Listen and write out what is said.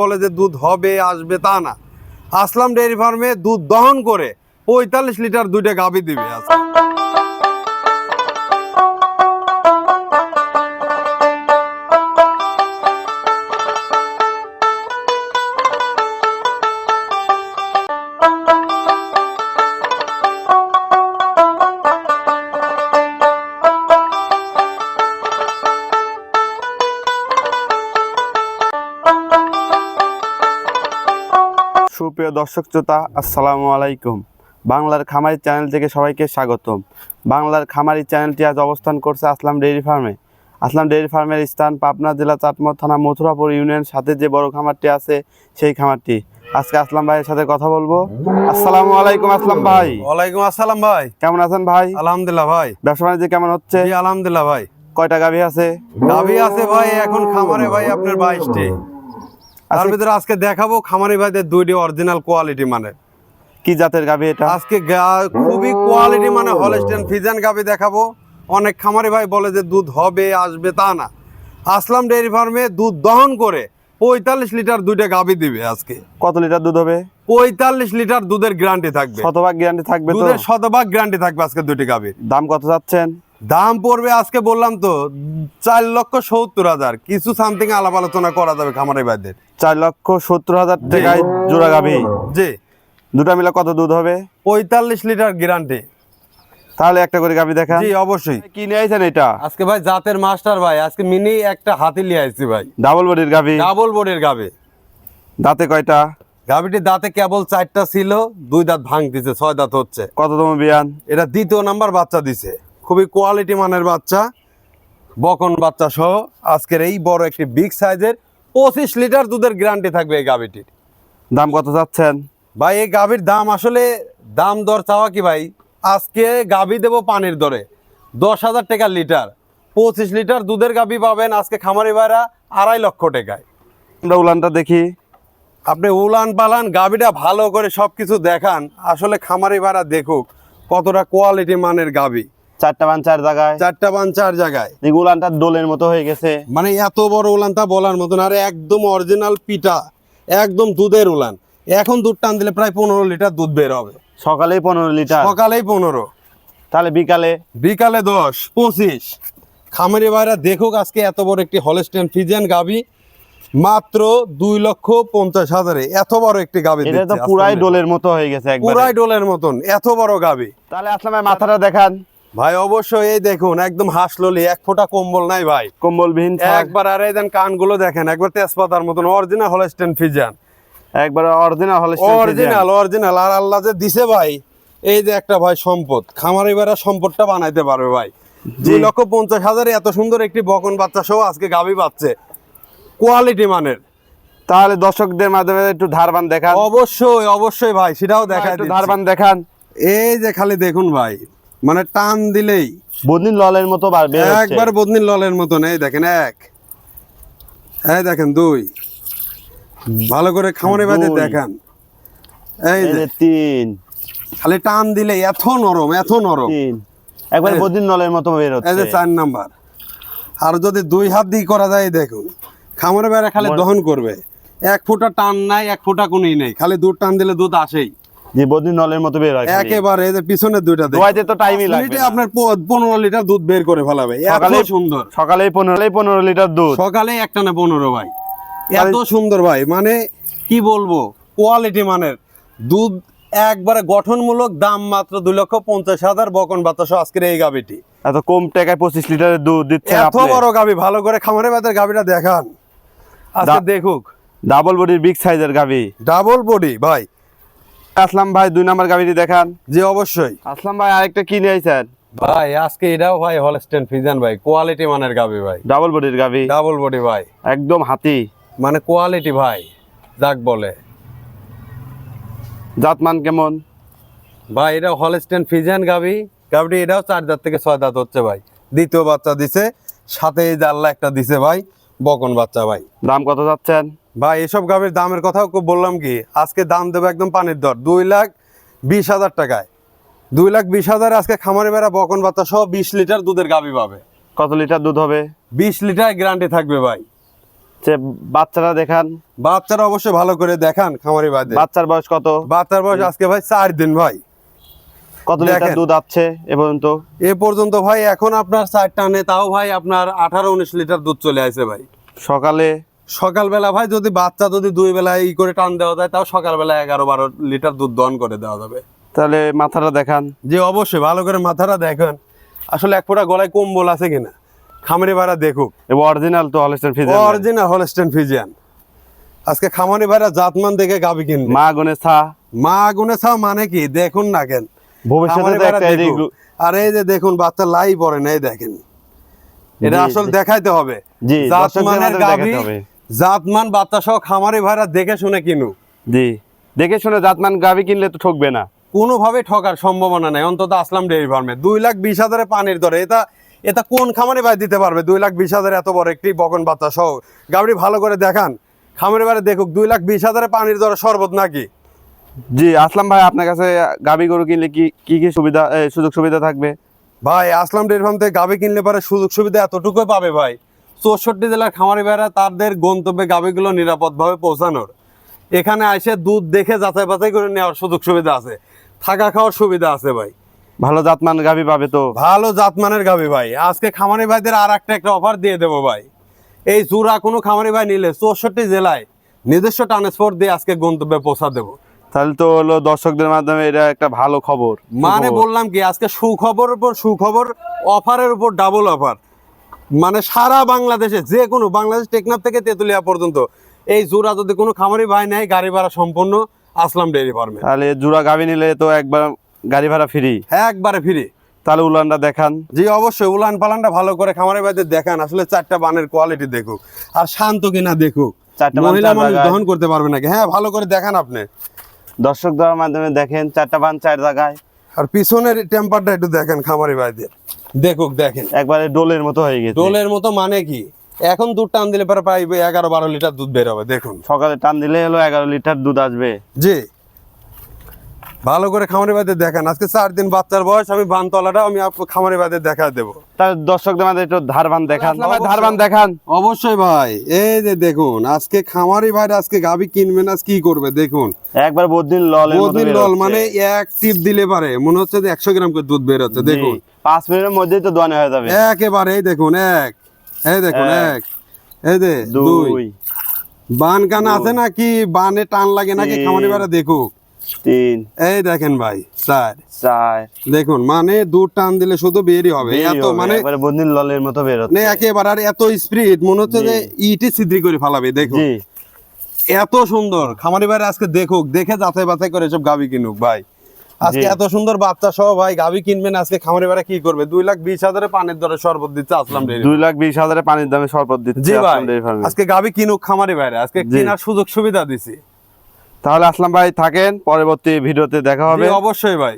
বলে যে দুধ হবে, আসবে তা না আসলাম ডেয়ারি ফার্মে, দুধ দহন করে পঁয়তাল্লিশ লিটার দুইটা গাভি দিবে আজকে। সুপ্রিয় দর্শক শ্রোতা আসসালামু আলাইকুম। বাংলার খামারি চ্যানেল থেকে সবাইকে স্বাগতম। বাংলার খামারি চ্যানেলটি আজ অবস্থান করছে আসলাম ডেইরি ফার্মে। আসলাম ডেইরি ফার্মের স্থান পাবনা জেলা চাটমোহর থানা মথুরাপুর ইউনিয়ন সাথে যে বড় খামারটি আছে সেই খামারটি। আজকে আসলাম ভাইয়ের সাথে কথা বলব। আসসালামু আলাইকুম আসলাম ভাই। ওয়ালাইকুম আসসালাম ভাই। কেমন আছেন ভাই? আলহামদুলিল্লাহ ভাই। ব্যবসা বাণিজ্য কেমন হচ্ছে? আলহামদুলিল্লাহ ভাই। কয়টা গাভী আছে? গাভী আছে ভাই এখন খামারে ভাই আপনার বাইশটি। তার আজকে- ভিতরে আজকে দেখাবো খামারি ভাইদের দুইটি অরিজিনাল কোয়ালিটি মানে। কি জাতের গাভী এটা? আজকে খুবই কোয়ালিটি মানে হলস্টেন ফিজান গাভি দেখাবো। অনেক খামারি ভাই বলে যে দুধ হবে আসবে তা না। আসলাম ডেয়ারি ফার্মে দুধ দহন করে পঁয়তাল্লিশ লিটার দুইটা গাভি দিবে আজকে। কত লিটার দুধ হবে? পঁয়তাল্লিশ লিটার দুধের গ্যারান্টি থাকবে। শতভাগ গ্যারান্টি থাকবে দুধের শতভাগ গ্যারান্টি থাকবে আজকে দুইটি গাভির। দাম কত যাচ্ছেন দাম পড়বে আজকে বললাম তো চার লক্ষ সত্তর হাজার। কিছু সামথিং আলাপ আলোচনা করা যাবে খামারি ভাইদের। চার লক্ষ সত্তর হাজার টাকায় জোড়া গাভী। জি। দুটা মিলে কত দুধ হবে? পঁয়তাল্লিশ লিটার গ্যারান্টি তাহলে একটা করে গাভী দেখা জি অবশ্যই। কি নিয়ে আইছেন এটা? আজকে ভাই জাতের মাস্টার ভাই আজকে মিনি একটা হাতি নিয়ে আসছি ভাই। ডাবল বডির গাভী। ডাবল বোর্ডের গাবে দাঁতে কয়টা? গাভিটির দাঁতে কেবল চারটা ছিল দুই দাঁত ভাঙতেছে ছয় দাঁত হচ্ছে। কত কততম বিয়ান? এটা দ্বিতীয় নাম্বার বাচ্চা দিছে। খুবই কোয়ালিটি মানের বাচ্চা, বকন বাচ্চা সহ আজকের এই বড় একটি বিগ সাইজের পঁচিশ লিটার দুধের গ্যারান্টি থাকবে এই গাভিটির। দাম কত চাচ্ছেন? ভাই, এই গাভির দাম আসলে দাম দর চাওয়া কি ভাই? আজকে গাভি দেবো পানির দরে, দশ হাজার টাকা লিটার। পঁচিশ লিটার দুধের গাভি পাবেন আজকে খামারি ভাইরা আড়াই লক্ষ টাকায়। আমরা উলানটা দেখি। আপনি উলান পালান, গাভিটা ভালো করে সব কিছু দেখান, আসলে খামারি ভাড়া দেখুক কতটা কোয়ালিটি মানের গাভি। চারটা বান চার জায়গায়। চারটা বান চার জায়গায়। উলানটা দোলের মতো হয়ে গেছে। মানে এত বড় উলান তা বলার মতন আরে একদম অরিজিনাল পিঠা একদম দুধের উলান। এখন দুধ টান দিলে প্রায় পনেরো লিটার দুধ বের হবে। সকালেই পনেরো লিটার। সকালেই পনেরো। তাহলে বিকালে? বিকালে দশ পঁচিশ। খামারি ভাইরা দেখুক আজকে এত বড় একটি হলস্টেন ফিজিয়ান গাভি মাত্র দুই লক্ষ পঞ্চাশ হাজারে। এত বড় একটি এটা তো পুরাই ডোলের মতো হয়ে গেছে পুরাই ডোলের মতন এত বড় গাভি তাহলে আসলাম মাথাটা দেখান। ভাই অবশ্যই এই দেখুন একদম হাসললি এক ফোঁটা কম্বল নাই ভাই। কম্বল বিহীন একবার আর এই দেন কানগুলো দেখেন একবার তেজপাতার মতন অরিজিনাল হলস্টেন ফিজান একবার অরিজিনাল হলে অরিজিনাল অরিজিনাল আর আল্লাহ যে দিছে ভাই এই যে একটা ভাই সম্পদ খামারি বেড়া সম্পদটা বানাইতে পারবে ভাই। দুই লক্ষ পঞ্চাশ হাজারে এত সুন্দর একটি বকন বাচ্চা সহ আজকে গাভি পাচ্ছে। কোয়ালিটি মানের। তাহলে দর্শকদের মাধ্যমে একটু ধারবান দেখান। অবশ্যই অবশ্যই ভাই সেটাও দেখা একটু ধারবান দেখান। এই যে খালি দেখুন ভাই মানে টান দিলেই। বদিন ললের মতো হচ্ছে। একবার বদনির ললের মতন এই দেখেন এক। এই দেখেন দুই। ভালো করে খামারে বাদে দুই। দেখান। এই যে তিন। খালি টান দিলে এত নরম এত নরম। একবার বদিন নলের মতো বের হচ্ছে এই যে চার নাম্বার। আর যদি দুই হাত দিয়ে করা যায় দেখুন। খামারে বেড়া খালি দহন করবে। এক ফুটা টান নাই এক ফুটা কোনই নেই। খালি দুধ টান দিলে দুধ আসেই। যে বদিন নলের মতো বের হয় একেবারে এই যে পিছনে দুইটা। দোয়াইতে তো টাইমই মিনিটে আপনার প- পনেরো লিটার দুধ বের করে ফেলাবে। এত সকালে সুন্দর। সকালেই পনেরো পনেরো লিটার দুধ। সকালে একটা না পনেরো ভাই। এত সুন্দর ভাই। মানে কি বলব? কোয়ালিটি মানের। দুধ একবারে গঠনমূলক দাম মাত্র দুই লক্ষ পঞ্চাশ হাজার বকন বাতাস আজকের এই গাবিটি এত কম টাকায় পঁচিশ লিটারের দুধ দিচ্ছে এত বড় গাবি ভালো করে খামারে বাতের গাবিটা দেখান। আজকে দেখুক। ডাবল বডির বিগ সাইজের গাভি। ডাবল বডি ভাই। আসলাম ভাই দুই নাম্বার গাভিটি দেখান। জি অবশ্যই। আসলাম ভাই আরেকটা কিনে আইছেন। ভাই আজকে এটাও ভাই হলস্টেন ফিজান ভাই কোয়ালিটি মানের গাবি ভাই। ডাবল বডির গাবি? ডাবল বডি ভাই। একদম হাতি। মানে কোয়ালিটি ভাই যাক বলে। জাতমান কেমন? ভাই এটা হলস্টেন ফিজান গাবি। গাবিটি এটাও চার দাঁত থেকে ছয় দাঁত হচ্ছে ভাই। দ্বিতীয় বাচ্চা দিছে সাথে এই আল্লাহ একটা দিছে ভাই। বকন বাচ্চা ভাই। দাম কত যাচ্ছেন? ভাই এসব গাবির দামের কথাও খুব বললাম কি আজকে দাম দেবো একদম পানির দর দুই লাখ বিশ হাজার টাকায়। দুই লাখ বিশ হাজার আজকে খামারে বেড়া বকন বাচ্চা সহ বিশ লিটার দুধের গাবি পাবে। কত লিটার দুধ হবে? বিশ লিটার গ্যারান্টি থাকবে ভাই। যে বাচ্চারা দেখান। বাচ্চারা অবশ্যই ভালো করে দেখান খামারি ভাই বাচ্চার বয়স কত? বাচ্চার বয়স আজকে ভাই চার দিন ভাই। কত লিটার দুধ আছে এ পর্যন্ত? এ পর্যন্ত ভাই এখন আপনার চার টানে তাও ভাই আপনার আঠারো উনিশ লিটার দুধ চলে আসে ভাই। সকালে? সকালবেলা ভাই যদি বাচ্চা যদি দুই বেলায় ই করে টান দেওয়া যায় তাও সকালবেলা এগারো বারো লিটার দুধ দহন করে দেওয়া যাবে। তাহলে মাথাটা দেখান। যে অবশ্যই ভালো করে মাথাটা দেখান। আসলে এক ফোঁটা গলায় কম্বল আছে কিনা? খামারি ভাড়া দেখুক। অরিজিনাল তো Holstein Friesian original Holstein Friesian আজকে খামারি ভাড়া জাতমান দেখে গাবি কিনবে। মা গুনে ছা। মা আগুনে ছাও মানে কি? দেখুন না কেন। ভবিষ্যতে খামারি একটা আর এই যে দেখুন বাচ্চা লাই পড়ে না এই দেখেন। এটা আসলে দেখাইতে হবে। জাতমানের। জাতমান বাচ্চা সহ খামারি ভাড়া দেখে শুনে কিনু জি। দেখে শুনে জাতমান কিনলে তো ঠকবে না। কোনোভাবে ঠকার সম্ভাবনা নাই। অন্তত আসলাম ডেয়ারি ফার্মে দুই লাখ বিশ হাজারে পানির দরে। এটা এটা কোন খামারে ভাই দিতে পারবে? দুই লাখ বিশ হাজারে এত বড় একটি বকন বাচ্চা সহ গাবড়ি ভালো করে দেখান। খামারে বারে দেখুক দুই লাখ বিশ হাজারে পানির দরে শরবত নাকি? জি আসলাম ভাই আপনার কাছে গাবি গরু কিনলে কি কি কি সুবিধা সুযোগ সুবিধা থাকবে? ভাই আসলাম ডেয়ারি ফার্ম থেকে গাবি কিনলে পরে সুযোগ সুবিধা এতটুকুই পাবে ভাই? চৌষট্টি জেলার খামারি ভাইরা তাদের গন্তব্যে গাবিগুলো নিরাপদভাবে পৌঁছানোর। এখানে এসে দুধ দেখে যাচাই বাছাই করে নেওয়ার সুযোগ সুবিধা আছে। থাকা খাওয়ার সুবিধা আছে ভাই। ভালো জাতমান গাবি পাবে তো? ভালো জাতমানের গাবি ভাই। আজকে খামারি ভাইদের আর একটা একটা অফার দিয়ে দেবো ভাই। এই জুরা কোনো খামারি ভাই নিলে চৌষট্টি জেলায় নিজস্ব ট্রান্সপোর্ট দিয়ে আজকে গন্তব্যে পৌঁছা দেবো। তাহলে তো হলো দর্শকদের মাধ্যমে এটা একটা ভালো খবর মানে বললাম কি আজকে সুখবর উপর সুখবর অফারের উপর ডাবল অফার মানে সারা বাংলাদেশে যে কোনো বাংলাদেশ টেকনাফ থেকে তেতুলিয়া পর্যন্ত এই জোড়া যদি কোনো খামারি ভাই নেয় গাড়ি ভাড়া সম্পূর্ণ আসলাম ডেয়ারি ফার্মে। তাহলে জুড়া গাবি নিলে তো একবার গাড়ি ভাড়া ফ্রি একবারে ফিরে তাহলে উলানটা দেখান। জি অবশ্যই উলান পালানটা ভালো করে খামারে ভাইদের দেখান। আসলে চারটা বানের কোয়ালিটি দেখুক। আর শান্ত কিনা দেখুক। চারটা মহিলা মানুষ। দহন করতে পারবে নাকি? হ্যাঁ ভালো করে দেখান আপনি। দর্শক দেওয়ার মাধ্যমে দেখেন চারটা বান চার জায়গায়। আর পিছনের টেম্পারটা একটু দেখেন খামারি ভাইদের। দেখুক দেখেন। একবারে ডোলের মতো হয়ে গেছে। ডোলের মতো মানে কি? এখন দুধ টান দিলে পরে প্রায় এগারো বারো লিটার দুধ বের হবে দেখুন। সকালে টান দিলে হলো এগারো লিটার দুধ আসবে। জি। ভালো করে খামারি ভাইদের দেখান। আজকে চার দিন বাচ্চার বয়স আমি বানতলাটা আমি আপ- খামারি ভাইদের দেখা দেবো। তাহলে দর্শকদের মাঝে একটু ধারবান দেখান। ভাই, ধারবান দেখান। অবশ্যই ভাই এই যে দেখুন আজকে খামারি ভাইরা আজকে গাবি কিনবে না কি করবে দেখুন। একবার বদিন লল বদিন লল মানে এক টিপ দিলে পারে মনে হচ্ছে যে একশো গ্রাম করে দুধ বের হচ্ছে দেখুন। পাঁচ মিনিটের মধ্যেই তো দোয়ানো হয়ে যাবে। একেবারে এই দেখুন এক এই দেখুন এক। এই দুই। দুই। বান কান আছে নাকি? বানে টান লাগে নাকি? খামারি ভাইরা দেখুক। তিন। এই দেখেন ভাই চার। চার। দেখুন মানে দুধ টান দিলে শুধু বেরই হবে। এত মানে ললের মতো বের মানে একেবারে আর এত মনে হচ্ছে যে ইটি ছিদ্রি করে ফেলাবে দেখুন। এত সুন্দর। খামারি ভাই আজকে দেখুক দেখে যাচাই বাছাই করে সব গাবি কিনুক ভাই। আজকে এত সুন্দর বাচ্চা সহ ভাই গাবি কিনবেন আজকে খামারি ভাইরা কি করবে? দুই লাখ বিশ হাজারে পানির দরে শরবত দিচ্ছে আসলাম দুই লাখ বিশ হাজারে পানির দামে শরবত দিচ্ছে। আজকে গাবি কিনুক খামারি বাইরে আজকে। কেনার সুযোগ সুবিধা দিছি। তাহলে আসলাম ভাই থাকেন পরবর্তী ভিডিওতে দেখা হবে। অবশ্যই ভাই।